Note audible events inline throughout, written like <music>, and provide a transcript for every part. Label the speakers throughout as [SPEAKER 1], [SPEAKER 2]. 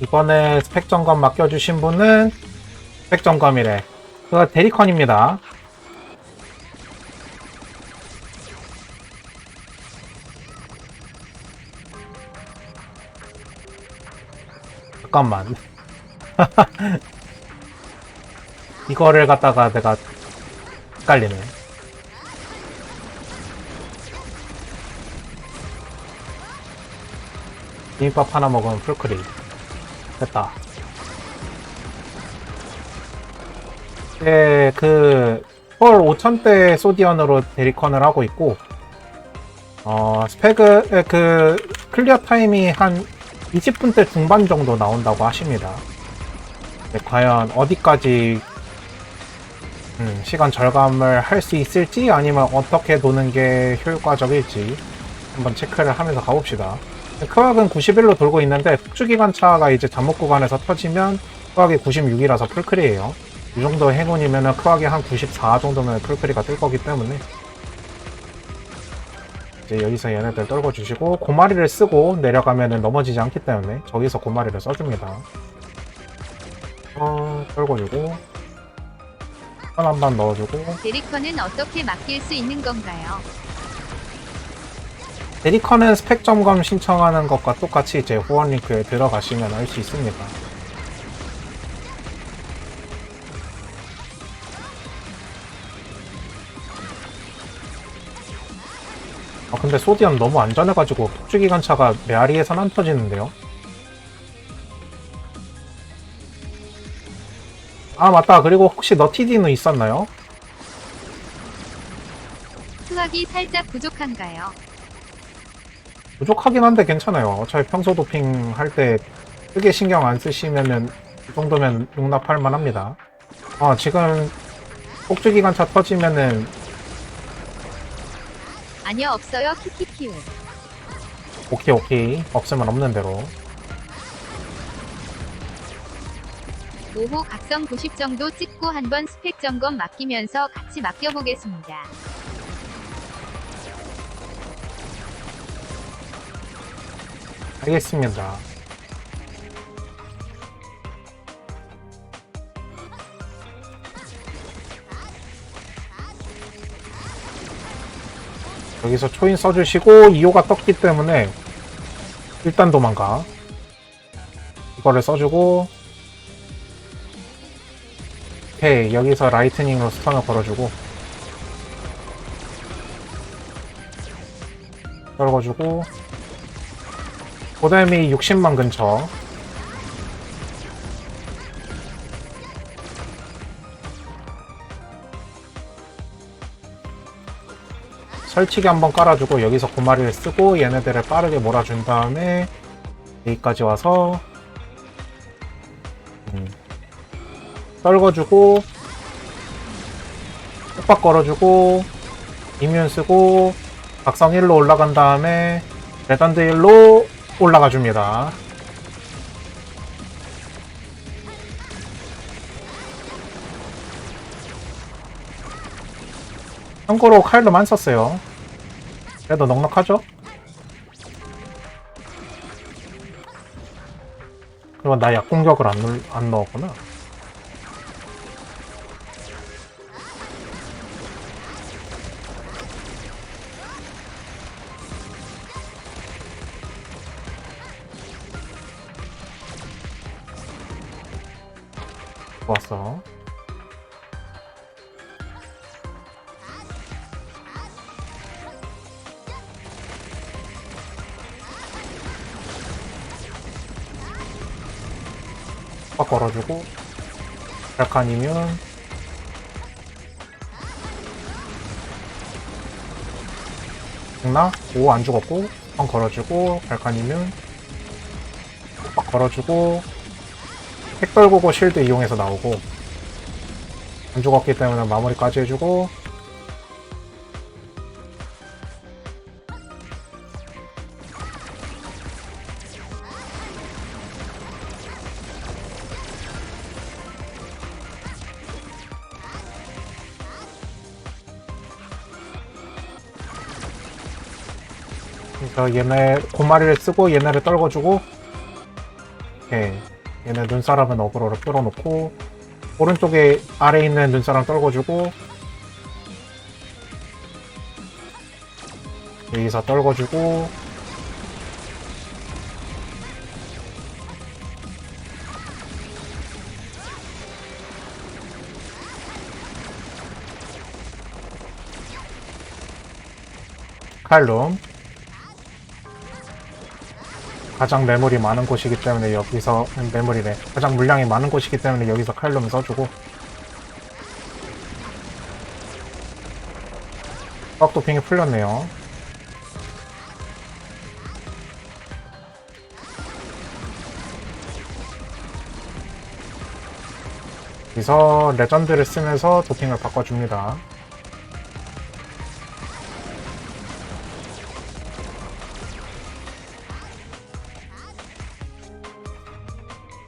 [SPEAKER 1] 이번에 스펙 점검 맡겨주신 분은 스펙 점검이래. 그거 데리컨입니다. 잠깐만. <laughs> 이거를 갖다가 내가 헷갈리네. 비빔밥 하나 먹으면 풀크림. 됐다. 네, 그, 펄 5000대 소디언으로 데리컨을 하고 있고, 어, 스펙은, 그, 클리어 타임이 한 20분대 중반 정도 나온다고 하십니다. 네, 과연 어디까지, 음, 시간 절감을 할 수 있을지, 아니면 어떻게 도는 게 효과적일지, 한번 체크를 하면서 가봅시다. 크왁은 91로 돌고 있는데 폭주기관차가 이제 잠복 구간에서 터지면 크왁이 96이라서 풀크리예요. 이 정도 행운이면은 크왁이 한 94 정도면 풀크리가 뜰 거기 때문에 이제 여기서 얘네들 떨궈주시고 고마리를 쓰고 내려가면은 넘어지지 않기 때문에 저기서 고마리를 써줍니다. 어, 떨궈주고 선 한 번 넣어주고
[SPEAKER 2] 데리커는 어떻게 맡길 수 있는 건가요?
[SPEAKER 1] 데리커는 스펙 점검 신청하는 것과 똑같이 이제 후원 링크에 들어가시면 알 수 있습니다. 아 근데 소디언 너무 안전해가지고 폭주기관차가 메아리에선 안 터지는데요? 아 맞다 그리고 혹시 너티디는 있었나요?
[SPEAKER 2] 수학이 살짝 부족한가요?
[SPEAKER 1] 부족하긴 한데 괜찮아요. 어차피 평소 도핑 할 때 크게 신경 안 쓰시면은 이 정도면 용납할 만합니다. 아 지금 폭주기관차 터지면은
[SPEAKER 2] 아니요 없어요 키키키우
[SPEAKER 1] 오케이 오케이 없으면 없는 대로
[SPEAKER 2] 노호 각성 90 정도 찍고 한번 스펙 점검 맡기면서 같이 맡겨보겠습니다.
[SPEAKER 1] 알겠습니다. 여기서 초인 써주시고 2호가 떴기 때문에 일단 도망가. 이거를 써주고. 오케이 여기서 라이트닝으로 스턴을 걸어주고. 떨궈주고 고뎀이 60만 근처. 설치기 한번 깔아주고 여기서 고마리를 쓰고 얘네들을 빠르게 몰아준 다음에 여기까지 와서 음, 떨궈주고 톡박 걸어주고 이뮨 쓰고 각성 1로 올라간 다음에 레전드 1로 올라가 줍니다. 참고로 칼로만 썼어요. 그래도 넉넉하죠? 그러면 나 약공격을 안, 눌- 안 넣었구나. 좋았어. 빡 걸어주고 발칸이면 죽나? 오 안 죽었고 한 걸어주고 발칸이면 빡 걸어주고 핵 떨구고 실드 이용해서 나오고 안 죽었기 때문에 마무리까지 해주고 그래서 얘네 고마리를 쓰고 얘네를 떨궈주고 오케이 얘네 눈사람은 어그로로 끌어놓고 오른쪽에 아래 있는 눈사람 떨궈주고 여기서 떨궈주고 칼룸 가장 매물이 많은 곳이기 때문에 여기서 음, 매물이래 가장 물량이 많은 곳이기 때문에 여기서 칼룸 써주고. 수학 도핑이 풀렸네요. 여기서 레전드를 쓰면서 도핑을 바꿔줍니다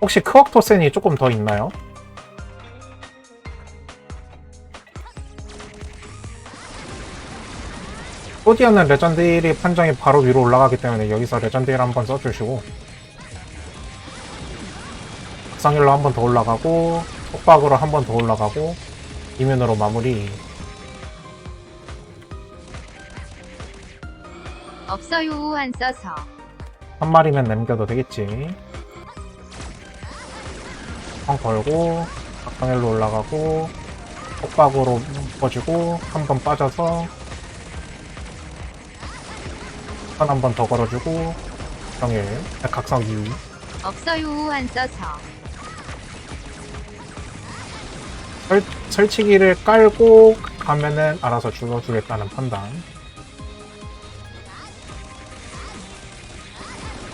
[SPEAKER 1] 혹시 크왁토센이 조금 더 있나요? 소디아는 레전드 1이 판정이 바로 위로 올라가기 때문에 여기서 레전드 1 한번 써주시고 극상일로 한번 더 올라가고 속박으로 한번 더 올라가고 이면으로 마무리
[SPEAKER 2] 없어요 안 써서.
[SPEAKER 1] 한 마리면 남겨도 되겠지 한 걸고 극상일로 올라가고 속박으로 묶어주고 한 번 빠져서 한한번 더 걸어주고 정일 각성 2
[SPEAKER 2] 없어요 안 써서.
[SPEAKER 1] 설, 설치기를 깔고 가면은 알아서 죽어주겠다는 판단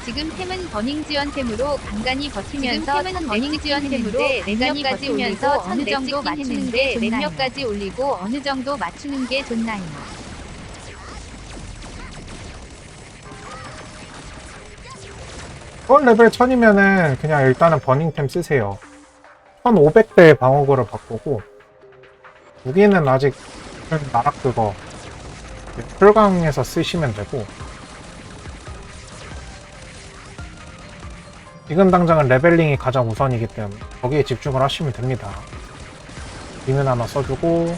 [SPEAKER 2] 지금 템은 버닝 지원템으로 간간히 버티면서 템은 버닝 지원템으로 랩몇까지 올리면서 어느 정도 맞추는데 랩몇까지 올리고 어느 정도 맞추는 게 좋나요?
[SPEAKER 1] 어 레벨 1000이면은 그냥 일단은 버닝템 쓰세요 1500대 방어구를 바꾸고 무기는 아직 나락 그거 풀강에서 쓰시면 되고 지금 당장은 레벨링이 가장 우선이기 때문에 거기에 집중을 하시면 됩니다 리면 하나 써주고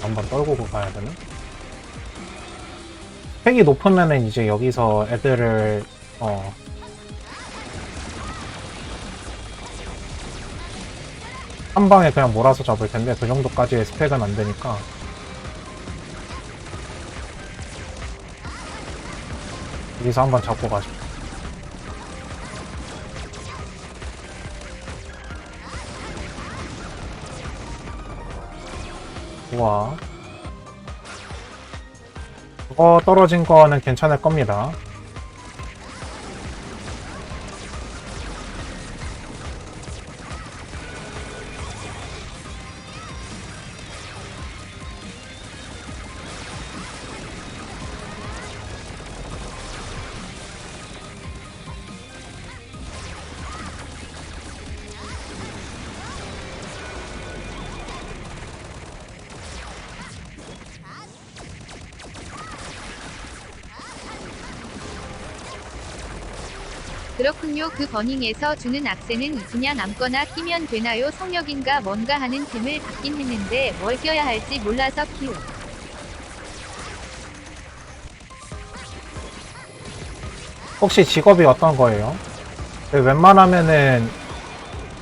[SPEAKER 1] 한번 떨구고 가야 되나? 팩이 높으면은 이제 여기서 애들을 어 한 방에 그냥 몰아서 잡을 텐데 그 정도까지의 스펙은 안 되니까 여기서 한번 잡고 가죠. 우와. 그거 떨어진 거는 괜찮을 겁니다.
[SPEAKER 2] 그렇군요. 그 버닝에서 주는 악세는 그냥 아무거나 끼면 되나요? 성역인가 뭔가 하는 템을 받긴 했는데 뭘 껴야 할지 몰라서 키우.
[SPEAKER 1] 혹시 직업이 어떤 거예요? 그 웬만하면은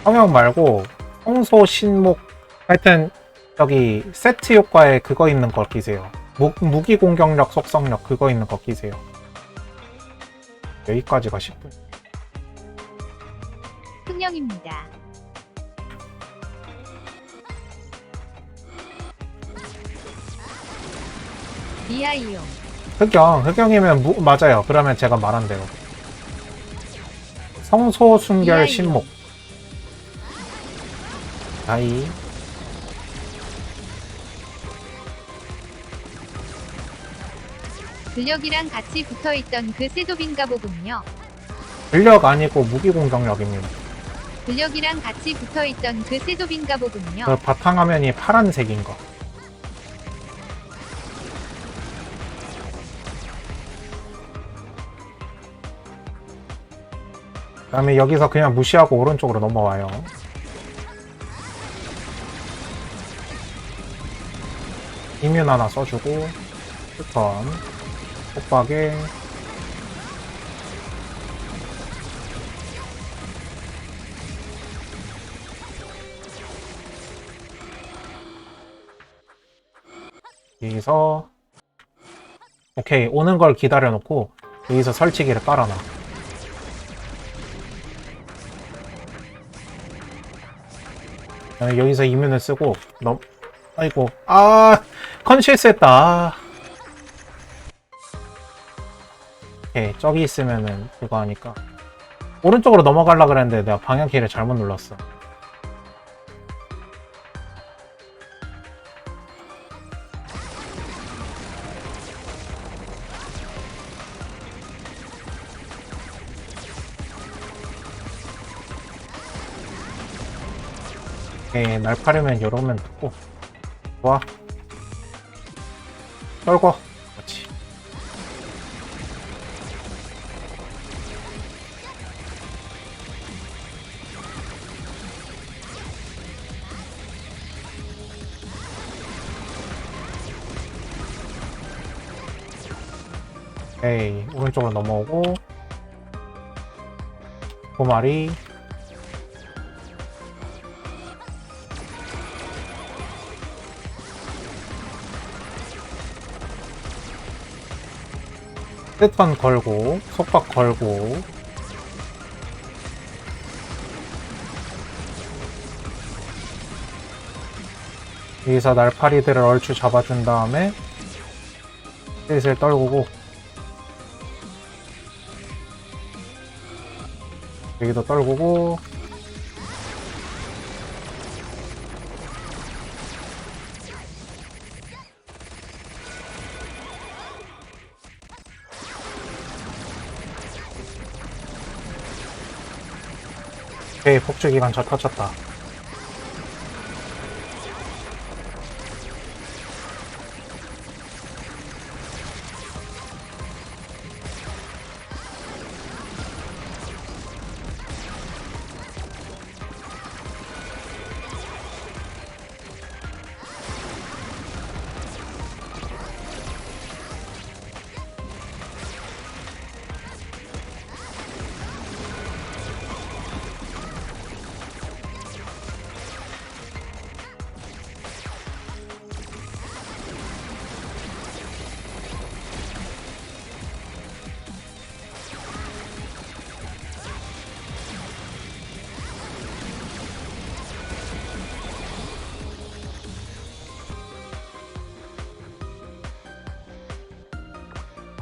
[SPEAKER 1] 성형 말고 성소 신목 하여튼 저기 세트 효과에 그거 있는 거 끼세요. 무, 무기 공격력 속성력 그거 있는 거 끼세요. 여기까지가 10분.
[SPEAKER 2] 흥령입니다. 미아이용.
[SPEAKER 1] 흑영, 흑영이면 무, 맞아요. 그러면 제가 말한 대로. 성소 순결. 신목. 다이.
[SPEAKER 2] 근력이랑 같이 붙어있던 그 셋업인가 보군요.
[SPEAKER 1] 근력 아니고 무기 공격력입니다.
[SPEAKER 2] 근력이랑 같이 붙어있던 그 셋업인가 보군요.
[SPEAKER 1] 그 바탕화면이 파란색인 거. 그 다음에 여기서 그냥 무시하고 오른쪽으로 넘어와요. 이뮨 하나 써주고, 스턴, 폭박에, 여기서 오케이 오는 걸 기다려 놓고 여기서 설치기를 깔아놔. 그다음에 여기서 이면을 쓰고 넘 아이고 아 컨실스 했다. 오케이 저기 있으면은 그거 하니까. 오른쪽으로 넘어가려 그랬는데 내가 방향키를 잘못 눌렀어 오케이 날파르면 이러면 듣고. 좋아. 떨고 그렇지. 오케이 오른쪽으로 넘어오고. 고마리 패턴 걸고 속박 걸고. 여기서 날파리들을 얼추 잡아준 다음에 슬슬 떨구고. 여기도 떨구고 오케이 폭주기관 저 터졌다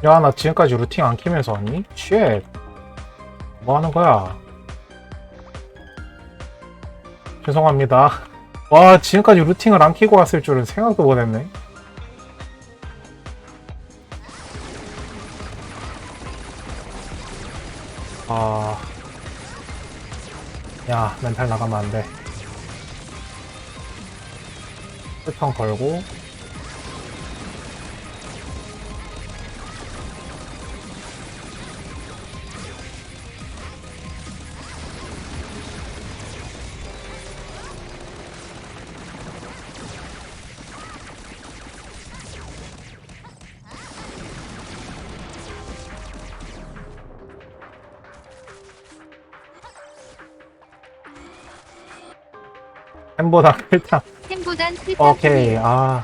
[SPEAKER 1] 야 나 지금까지 루팅 안 키면서 왔니? 쉣. 뭐 하는 거야? 죄송합니다. 와 지금까지 루팅을 안 키고 왔을 줄은 생각도 못 했네. 아... 야 멘탈 나가면 안돼. 패턴 걸고 햄보다 <laughs> 일단
[SPEAKER 2] 템보단 클탕
[SPEAKER 1] 오케이. 아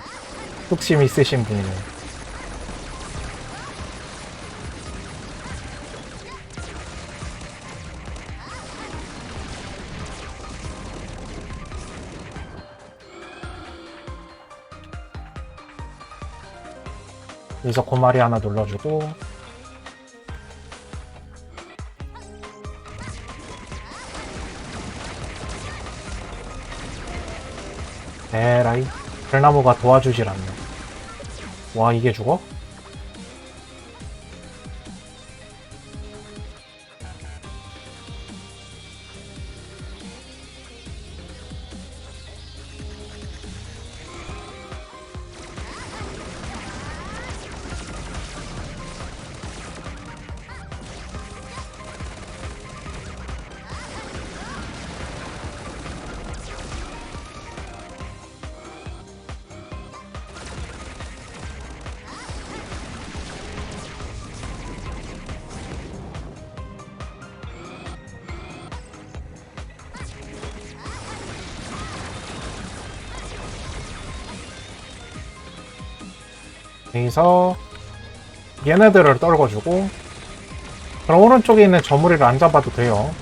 [SPEAKER 1] 뚝심 있으신 분이네. 여기서 고마리 하나 눌러주고 에라이 별나무가 도와주질 않네 와 이게 죽어? 여기서 얘네들을 떨궈주고 그럼 오른쪽에 있는 저 무리를 안 잡아도 돼요.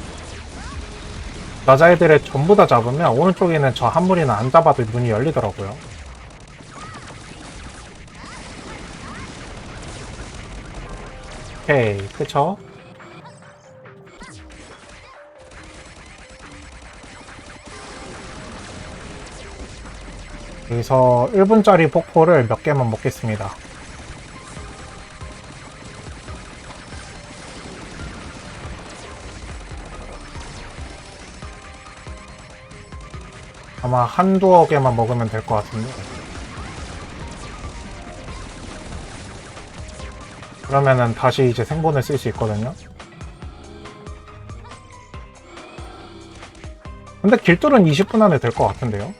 [SPEAKER 1] 여자애들을 전부 다 잡으면 오른쪽에 있는 저 한 무리는 안 잡아도 문이 열리더라고요. 오케이, 그쵸? 여기서 1분짜리 폭포를 몇 개만 먹겠습니다. 아마 한두어 개만 먹으면 될 것 같은데. 그러면은 다시 이제 생본을 쓸 수 있거든요. 근데 길들은 20분 안에 될 것 같은데요.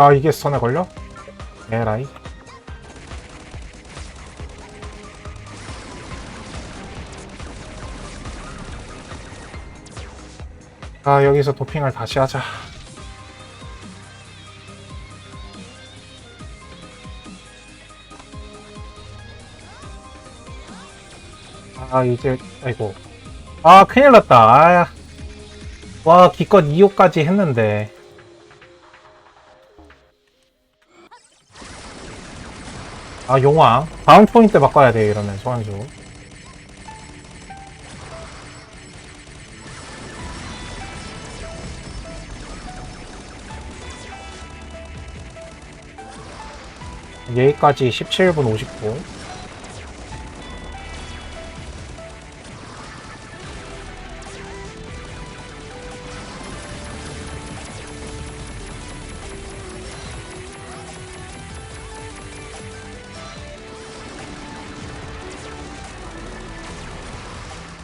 [SPEAKER 1] 야 이게 스턴에 걸려? 에라이 아 여기서 도핑을 다시 하자. 아 이제 아이고. 아 큰일 났다. 아, 와 기껏 2호까지 했는데 아 용왕. 다음 포인트 바꿔야 돼 이러면 소환수. 여기까지 17분 50분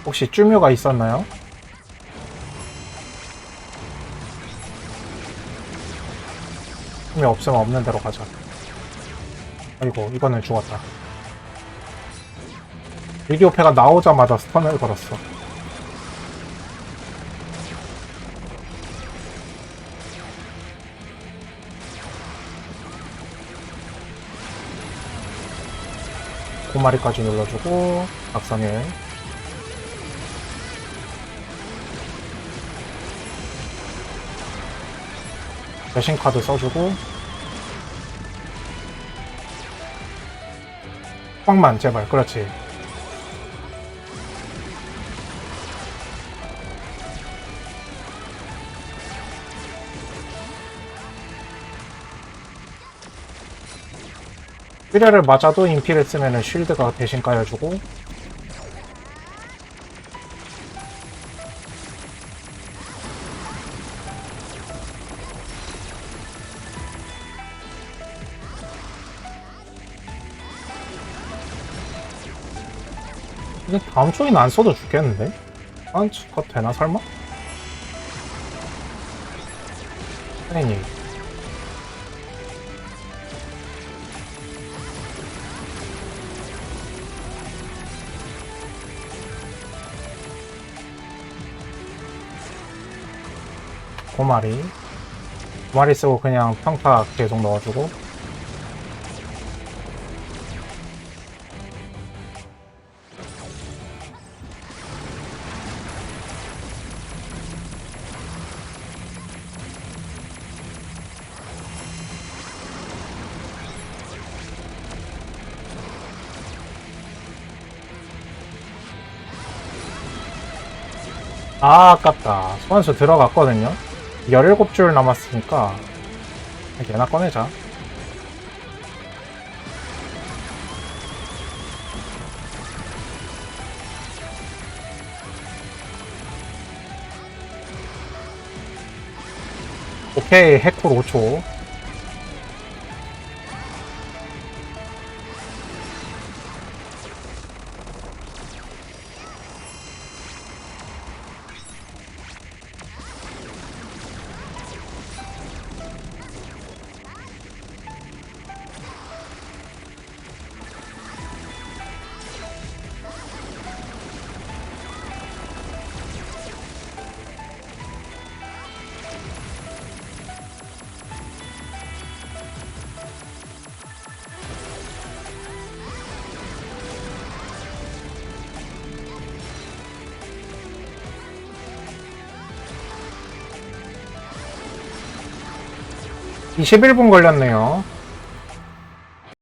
[SPEAKER 1] 혹시 쭈묘가 있었나요? 쭈묘 없으면 없는 대로 가자. 아이고, 이거는 죽었다. 위디오패가 나오자마자 스턴을 걸었어. 고마리까지 눌러주고, 박상일. 배신 카드 써주고 꽉만 제발. 그렇지. 휘레를 맞아도 인피를 쓰면은 쉴드가 대신 까여주고 근데 다음 초에는 안 써도 죽겠는데? 안거 되나 설마? 선생님 고마리 고마리 쓰고 그냥 평타 계속 넣어주고 아, 아깝다. 소환수 들어갔거든요. 17줄 남았으니까, 얘나 꺼내자. 오케이, 해콜 5초. 21분 걸렸네요.